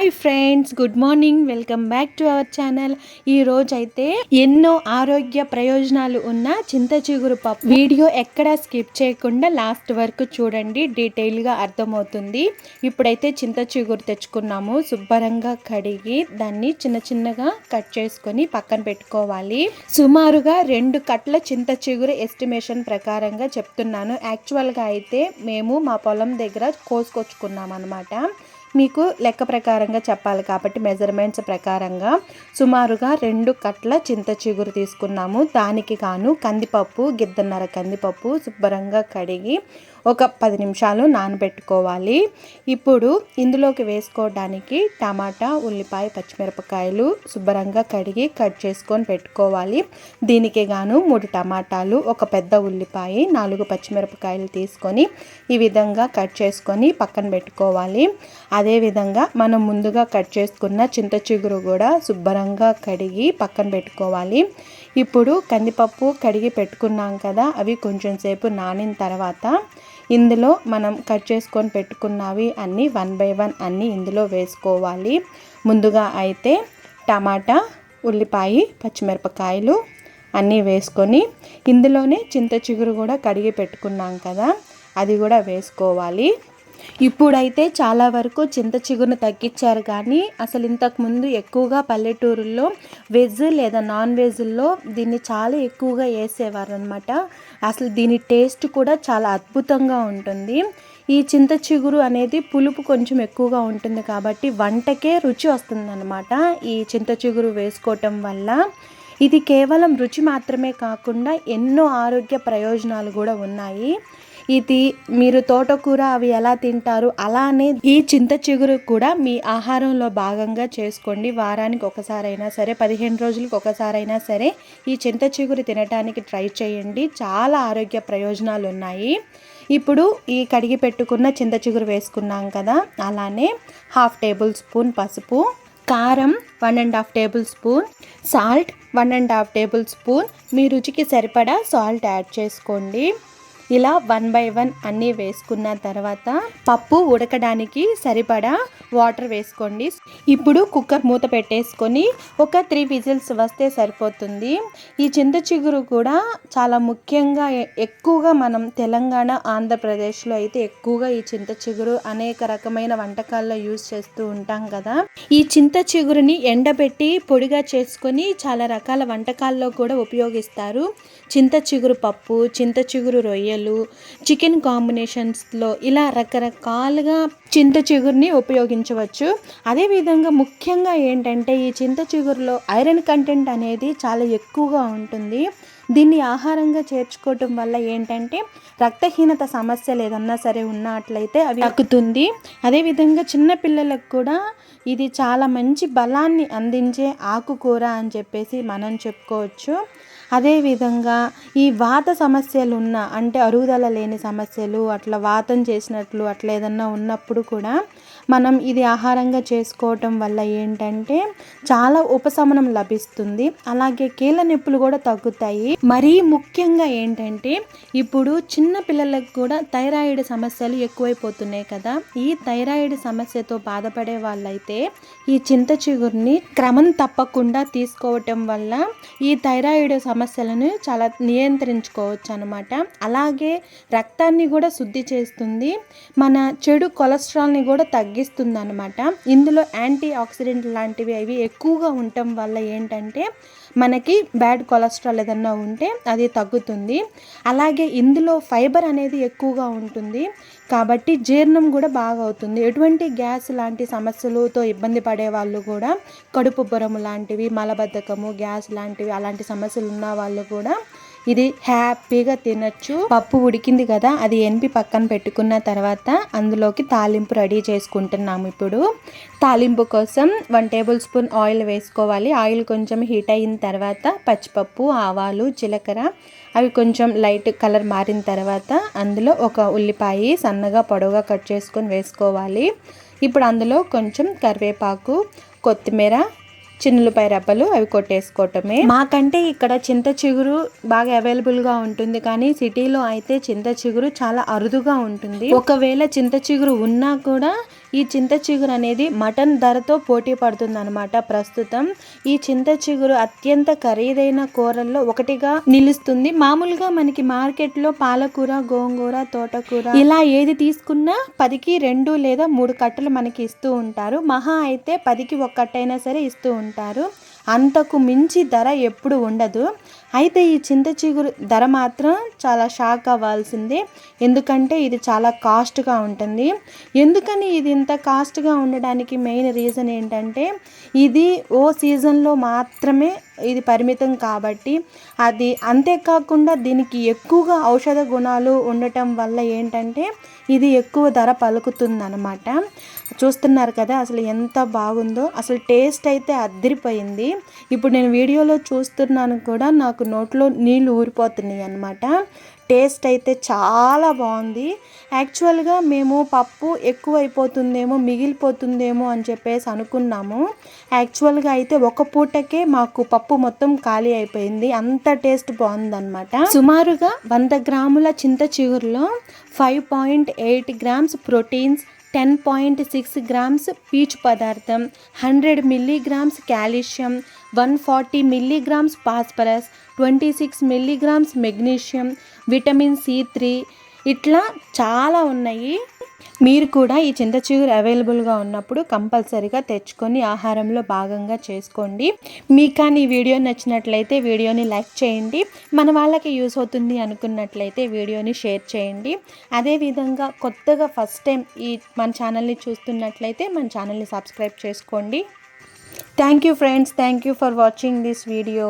Hi friends good morning. Welcome back to our channel. ఈ రోజైతే ఎన్నో ఆరోగ్య ప్రయోజనాలు ఉన్న చింత చిగురు పప్పు వీడియో ఎక్కడా స్కిప్ చేయకుండా లాస్ట్ వరకు చూడండి. డీటెయిల్గా అర్థమవుతుంది. ఇప్పుడైతే చింత చిగురు తెచ్చుకున్నాము. శుభ్రంగా కడిగి దాన్ని చిన్న చిన్నగా కట్ చేసుకొని పక్కన పెట్టుకోవాలి. సుమారుగా రెండు కట్ల చింత చిగురు ఎస్టిమేషన్ ప్రకారంగా చెప్తున్నాను. యాక్చువల్గా అయితే మేము మా పొలం దగ్గర కోసుకొచ్చుకున్నాం అనమాట మీకు లెక్క ప్రకారంగా చెప్పాలి కాబట్టి మెజర్మెంట్స్ ప్రకారంగా సుమారుగా రెండు కట్ల చింత చిగురు తీసుకున్నాము. దానికి గాను కందిపప్పు గిద్దన్నర కందిపప్పు శుభ్రంగా కడిగి ఒక పది నిమిషాలు నానబెట్టుకోవాలి. ఇప్పుడు ఇందులోకి వేసుకోవడానికి టమాటా ఉల్లిపాయ పచ్చిమిరపకాయలు శుభ్రంగా కడిగి కట్ చేసుకొని పెట్టుకోవాలి. దీనికి గాను మూడు టమాటాలు ఒక పెద్ద ఉల్లిపాయ నాలుగు పచ్చిమిరపకాయలు తీసుకొని ఈ విధంగా కట్ చేసుకొని పక్కన పెట్టుకోవాలి. అదేవిధంగా మనం ముందుగా కట్ చేసుకున్న చింత చిగురు కూడా శుభ్రంగా కడిగి పక్కన పెట్టుకోవాలి. ఇప్పుడు కందిపప్పు కడిగి పెట్టుకున్నాం కదా అవి కొంచెం సేపు నానిన తర్వాత ఇందులో మనం కట్ చేసుకొని పెట్టుకున్నవి అన్నీ వన్ బై వన్ అన్నీ ఇందులో వేసుకోవాలి. ముందుగా అయితే టమాటా ఉల్లిపాయ పచ్చిమిరపకాయలు అన్నీ వేసుకొని ఇందులోనే చింత చిగురు కూడా కడిగి పెట్టుకున్నాం కదా అది కూడా వేసుకోవాలి. ఇప్పుడైతే చాలా వరకు చింత చిగురును తగ్గించారు కానీ అసలు ఇంతకుముందు ఎక్కువగా పల్లెటూరుల్లో వెజ్ లేదా నాన్ వెజ్లో దీన్ని చాలా ఎక్కువగా వేసేవారు అనమాట అసలు దీని టేస్ట్ కూడా చాలా అద్భుతంగా ఉంటుంది. ఈ చింత చిగురు అనేది పులుపు కొంచెం ఎక్కువగా ఉంటుంది కాబట్టి వంటకే రుచి వస్తుందన్నమాట ఈ చింత చిగురు వేసుకోవటం వల్ల. ఇది కేవలం రుచి మాత్రమే కాకుండా ఎన్నో ఆరోగ్య ప్రయోజనాలు కూడా ఉన్నాయి. ఇది మీరు తోటకూర అవి ఎలా తింటారు అలానే ఈ చింత చిగురు కూడా మీ ఆహారంలో భాగంగా చేసుకోండి. వారానికి ఒకసారైనా సరే పదిహేను రోజులకు ఒకసారైనా సరే ఈ చింత చిగురు తినడానికి ట్రై చేయండి. చాలా ఆరోగ్య ప్రయోజనాలు ఉన్నాయి. ఇప్పుడు ఈ కడిగి పెట్టుకున్న చింత చిగురు వేసుకున్నాం కదా అలానే హాఫ్ టేబుల్ స్పూన్ పసుపు కారం one and half tablespoon salt one and half tablespoon. మీ రుచికి సరిపడా సాల్ట్ యాడ్ చేసుకోండి. ఇలా వన్ బై వన్ అన్నీ వేసుకున్న తర్వాత పప్పు ఉడకడానికి సరిపడా వాటర్ వేసుకోండి. ఇప్పుడు కుక్కర్ మూత పెట్టేసుకొని ఒక త్రీ విజిల్స్ వస్తే సరిపోతుంది. ఈ చింత చిగురు కూడా చాలా ముఖ్యంగా ఎక్కువగా మనం తెలంగాణ ఆంధ్రప్రదేశ్లో అయితే ఎక్కువగా ఈ చింత చిగురు అనేక రకమైన వంటకాల్లో యూజ్ చేస్తూ ఉంటాం కదా. ఈ చింత చిగురుని ఎండబెట్టి పొడిగా చేసుకొని చాలా రకాల వంటకాల్లో కూడా ఉపయోగిస్తారు. చింత చిగురు పప్పు చింత చిగురు రొయ్యలు చికెన్ కాంబినేషన్స్లో ఇలా రకరకాలుగా చింత చిగురుని ఉపయోగించవచ్చు. అదేవిధంగా ముఖ్యంగా ఏంటంటే ఈ చింత చిగురులో ఐరన్ కంటెంట్ అనేది చాలా ఎక్కువగా ఉంటుంది. దీన్ని ఆహారంగా చేర్చుకోవటం వల్ల ఏంటంటే రక్తహీనత సమస్యలు ఏదన్నా సరే ఉన్నట్లయితే అవి తగ్గుతుంది. అదేవిధంగా చిన్నపిల్లలకు కూడా ఇది చాలా మంచి బలాన్ని అందించే ఆకుకూర అని చెప్పేసి మనం చెప్పుకోవచ్చు. అదేవిధంగా ఈ వాత సమస్యలు ఉన్న అంటే అరుగుదల లేని సమస్యలు అట్లా వాతం చేసినట్లు అట్లా ఏదన్నా ఉన్నప్పుడు కూడా మనం ఇది ఆహారంగా చేసుకోవటం వల్ల ఏంటంటే చాలా ఉపశమనం లభిస్తుంది. అలాగే కీళ్ళ నొప్పులు కూడా తగ్గుతాయి. మరీ ముఖ్యంగా ఏంటంటే ఇప్పుడు చిన్న పిల్లలకు కూడా థైరాయిడ్ సమస్యలు ఎక్కువైపోతున్నాయి కదా. ఈ థైరాయిడ్ సమస్యతో బాధపడే వాళ్ళైతే ఈ చింత చిగురిని క్రమం తప్పకుండా తీసుకోవటం వల్ల ఈ థైరాయిడ్ సమస్యలను చాలా నియంత్రించుకోవచ్చు అనమాట అలాగే రక్తాన్ని కూడా శుద్ధి చేస్తుంది. మన చెడు కొలెస్ట్రాల్ని కూడా తగ్గిస్తుంది అనమాట ఇందులో యాంటీ ఆక్సిడెంట్ లాంటివి అవి ఎక్కువగా ఉండటం వల్ల ఏంటంటే మనకి బ్యాడ్ కొలెస్ట్రాల్ ఏదన్నా తీసుకుంటే అది తగ్గుతుంది. అలాగే ఇందులో ఫైబర్ అనేది ఎక్కువగా ఉంటుంది. కాబట్టి జీర్ణం కూడా బాగా అవుతుంది. ఎటువంటి గ్యాస్ లాంటి సమస్యలతో ఇబ్బంది పడే వాళ్ళు కూడా కడుపు బురము లాంటివి మలబద్ధకము గ్యాస్ లాంటివి అలాంటి సమస్యలు ఉన్న వాళ్ళు కూడా ఇది హ్యాపీగా తినచ్చు. పప్పు ఉడికింది కదా అది ఎనిపి పక్కన పెట్టుకున్న తర్వాత అందులోకి తాలింపు రెడీ చేసుకుంటున్నాము ఇప్పుడు. తాలింపు కోసం వన్ టేబుల్ స్పూన్ ఆయిల్ వేసుకోవాలి. ఆయిల్ కొంచెం హీట్ అయిన తర్వాత పచ్చిపప్పు ఆవాలు జీలకర్ర అవి కొంచెం లైట్ కలర్ మారిన తర్వాత అందులో ఒక ఉల్లిపాయ సన్నగా పొడవుగా కట్ చేసుకొని వేసుకోవాలి. ఇప్పుడు అందులో కొంచెం కరివేపాకు కొత్తిమీర చిన్నులపై రెబ్బలు అవి కొట్టేసుకోవటమే. మాకంటే ఇక్కడ చింత చిగురు బాగా అవైలబుల్గా ఉంటుంది కానీ సిటీలో అయితే చింత చిగురు చాలా అరుదుగా ఉంటుంది. ఒకవేళ చింత చిగురు ఉన్నా కూడా ఈ చింత చిగురు అనేది మటన్ ధరతో పోటీ పడుతుందన్నమాట ప్రస్తుతం. ఈ చింత చిగురు అత్యంత ఖరీదైన కూరల్లో ఒకటిగా నిలుస్తుంది. మామూలుగా మనకి మార్కెట్లో పాలకూర గోంగూర తోటకూర ఇలా ఏది తీసుకున్నా పదికి రెండు లేదా మూడు కట్టలు మనకి ఇస్తూ ఉంటారు. మహా అయితే పదికి ఒక కట్టైనా సరే ఇస్తూ ఉంటారు. అంతకు మించి ధర ఎప్పుడు ఉండదు. అయితే ఈ చింత చిగురు ధర మాత్రం చాలా షాక్ అవ్వాల్సిందే. ఎందుకంటే ఇది చాలా కాస్ట్గా ఉంటుంది. ఎందుకని ఇది ఇంత కాస్ట్గా ఉండడానికి మెయిన్ రీజన్ ఏంటంటే ఇది ఓ సీజన్లో మాత్రమే ఇది పరిమితం కాబట్టి అది అంతేకాకుండా దీనికి ఎక్కువగా ఔషధ గుణాలు ఉండటం వల్ల ఏంటంటే ఇది ఎక్కువ ధర పలుకుతుందన్నమాట. చూస్తున్నారు కదా అసలు ఎంత బాగుందో అసలు టేస్ట్ అయితే అద్దరిపోయింది ఇప్పుడు నేను వీడియోలో చూస్తున్నాను కూడా నాకు నోట్లో నీళ్ళు ఊరిపోతున్నాయి అనమాట టేస్ట్ అయితే చాలా బాగుంది. యాక్చువల్గా మేము పప్పు ఎక్కువ అయిపోతుందేమో మిగిలిపోతుందేమో అని చెప్పేసి అనుకున్నాము. యాక్చువల్గా అయితే ఒక పూటకే మాకు పప్పు మొత్తం ఖాళీ అయిపోయింది. అంత టేస్ట్ బాగుందన్నమాట. సుమారుగా వంద గ్రాముల చింత చిగురులో five point eight grams proteins ten point six grams పీచు పదార్థం hundred milligrams calcium one forty milligrams phosphorus twenty six milligrams magnesium vitamin C three ఇట్లా చాలా ఉన్నాయి. మీరు కూడా ఈ చింత చిగురు అవైలబుల్గా ఉన్నప్పుడు కంపల్సరీగా తెచ్చుకొని ఆహారంలో భాగంగా చేసుకోండి. మీకు కానీ ఈ వీడియో నచ్చినట్లయితే వీడియోని లైక్ చేయండి. మన వాళ్ళకి యూస్ అవుతుంది అనుకున్నట్లయితే వీడియోని షేర్ చేయండి. అదేవిధంగా కొత్తగా ఫస్ట్ టైం ఈ మన ఛానల్ని చూస్తున్నట్లయితే మన ఛానల్ని సబ్స్క్రైబ్ చేసుకోండి. Thank you friends thank you for watching this video